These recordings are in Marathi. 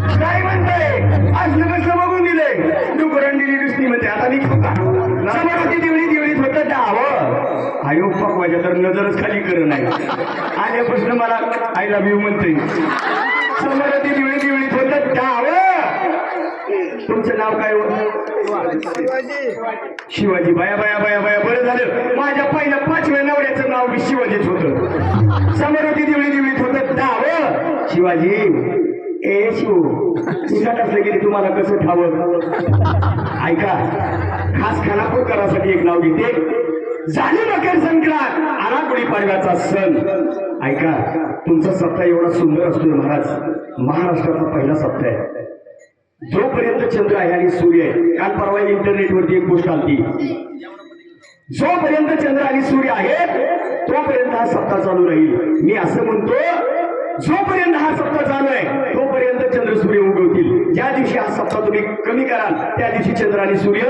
काय म्हणताय असलं कसं बघून दिलंय डुकरण दिली दुसरी म्हणते. आता मी का? समोरची दिवळी दिवळीत होतं डावं आयो पकवायच्या तर नजरच खाली कर नाही. आल्यापासून मला आय लव्ह यू म्हणते. समोरची दिवळी दिवळीत होतं डावं तुमचं नाव काय होतं शिवाजी. बाया बाया बाया बाया. बरं झालं. माझ्या पहिल्या पाचव्या नवऱ्याचं नाव बी शिवाजीच होतं. समोरती दिवळी दिवळीत होतं डाव शिवाजी. ए शिव तुझ्या कसं गेली? तुम्हाला कसं ठावं ऐका खास खानापूर करासाठी एक नाव घेते. झाली मकर संक्रांत आला गुढीपाडव्याचा सण. ऐका तुमचा सप्ताह एवढा सुंदर असतोय महाराज. महाराष्ट्राचा पहिला सप्ताह आहे. जोपर्यंत चंद्र आहे आणि सूर्य आहे काल परवा इंटरनेटवरती एक गोष्ट आली जोपर्यंत चंद्र आणि सूर्य आहे तोपर्यंत हा सप्ताह चालू राहील. मी असं म्हणतो जोपर्यंत हा सप्ताह चालू आहे तोपर्यंत चंद्र सूर्य उगवतील. ज्या दिवशी हा सप्ताह तुम्ही कमी कराल त्या दिवशी चंद्र आणि सूर्य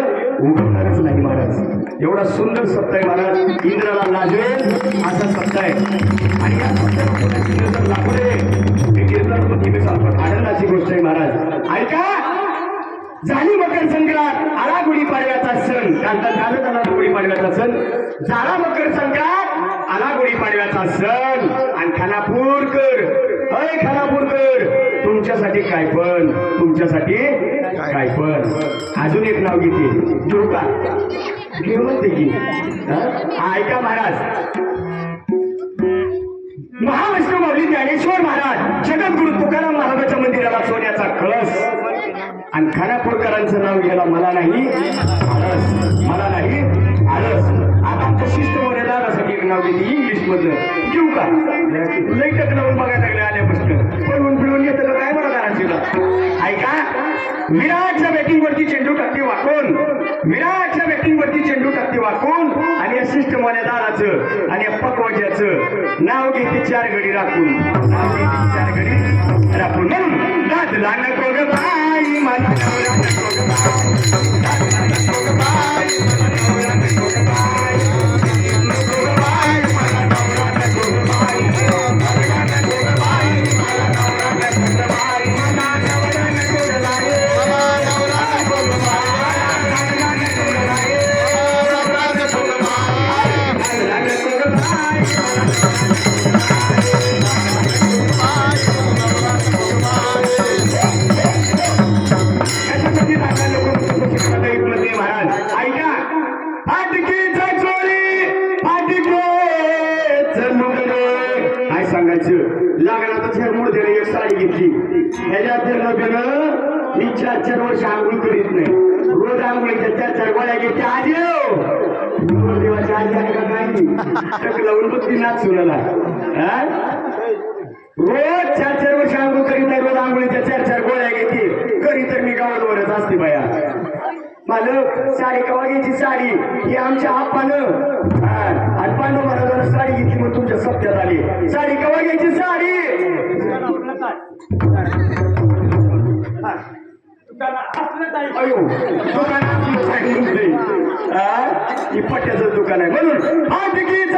उगवणारच नाही महाराज. एवढा सुंदर सप्ताह आहे महाराज. इंद्राला लाजवेल असा सप्ताह आहे. आणि या सप्ताहामध्ये नजर लागू नये? आनंदाची गोष्ट आहे महाराज. ऐका! झाली मकर संक्रांत आला गुढीपाडव्याचा सण. कांता झालं झाला गुढीपाडव्याचा सण. झाला मकर संक्रांत आला गुढीपाडव्याचा सण. आणि खानापूरकर. अय खानापूरकर तुमच्यासाठी काय पण. तुमच्यासाठी काय पण. अजून एक नाव घेते. घेऊ घेऊनच की. ऐका महाराज. महाविष्णू माऊली ज्ञानेश्वर महाराज जगद्गुरु तुकाराम महाराजाच्या मंदिराला सोन्याचा कळस. आणि खानापूरकरांचं नाव घ्यायला मला नाही आळस. मला नाही आळस. आता आमचं मर्यादा मर्यादासाठी एक नाव घेते इंग्लिश मधलं घेऊ का? लई टकलावून बघायला लागले आल्यापासून. पळवून पिळून घेतलं काय मला करायचं ऐका विराटच्या बॅटिंग वरती चेंडू टाकते वाकून. विराटच्या बॅटिंग वरती चेंडू टाकते वाकून. आणि या शिष्ट मर्यादाराचं आणि या पकवाज्याचं नाव घेते चार गडी राखून. नाव घेते चार गडी राखून. म्हणून दादला नको ग बाई मला ह्याच्यात जर नव्यानं मी चार चार वर्ष आंघोळ करीत नाही. रोज आंघोळीच्या चार चार गोळ्या घेते. आजी हो देवाची आजी आहे का नाही? लावून बघ ती नाच सुनाला रोज चार चार वर्ष आंघोळ करीत नाही रोज आंघोळीच्या चार चार गोळ्या घेते. करी तर मी गावावरच असते बाया. मालक साडी कवा घ्यायची साडी? ही आमच्या आप्पानं. हा, आणि पांडव महाराजांना साडी घेतली मग तुमच्या सप्त्यात आली. साडी कवा घ्यायची साडी? अयो दुकान आपलं सांगितलंय. पट्ट्याचं दुकान आहे. म्हणून फाटकीचं जोडी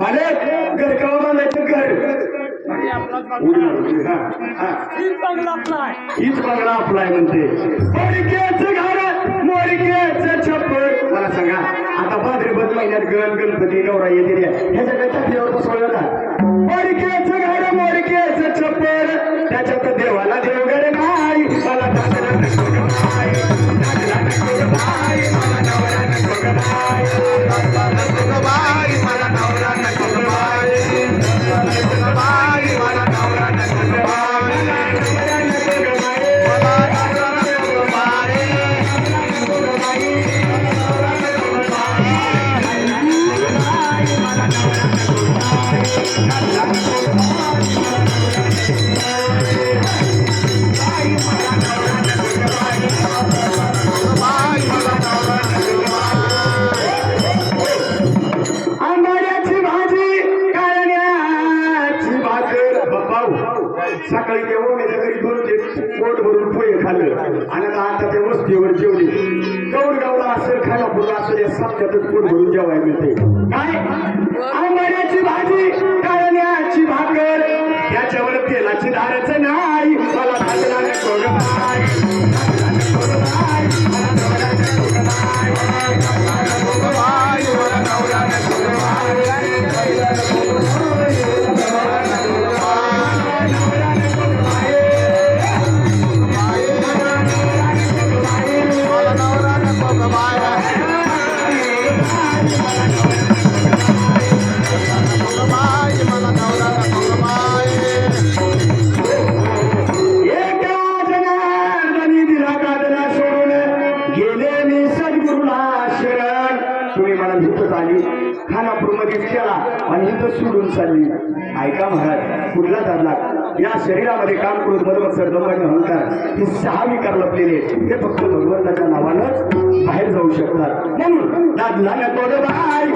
मला सांगा घर कवा बांधायचं घर हीच बंगला आपलाय म्हणते. मोडकेचं घर मोडकेचं छप्पर मला सांगा आता भाद्रपद महिन्यात गण गणपती गौरा येते हे काय टाकल्यावर बसवलं का? मोडकेचं घर मोडकेचं छप्पर त्याच्यात देवाला देव सकाळी ते ओम्याच्या घरी दोन पोट भरून पोहे खाल्लं. आणि आता आता त्या वस्तीवर जेवले. गौड गावला असेल खायला खानापूरला असेल या सातच्यातच पोट भरून जेवायला मिळते. काय? आंबाड्याची भाजी काळण्याची भाकर. याच्यावर तेलाची धारच नाही. मला भाजणाऱ्या आणि सोडून चालली. ऐका महाराज पुढला दादला या शरीरामध्ये काम करून बरोबर सरदमाने म्हणतात हे सहा विकार लपलेले ते फक्त भगवंताच्या नावानंच बाहेर जाऊ शकतात. म्हणून दादला नको बाय.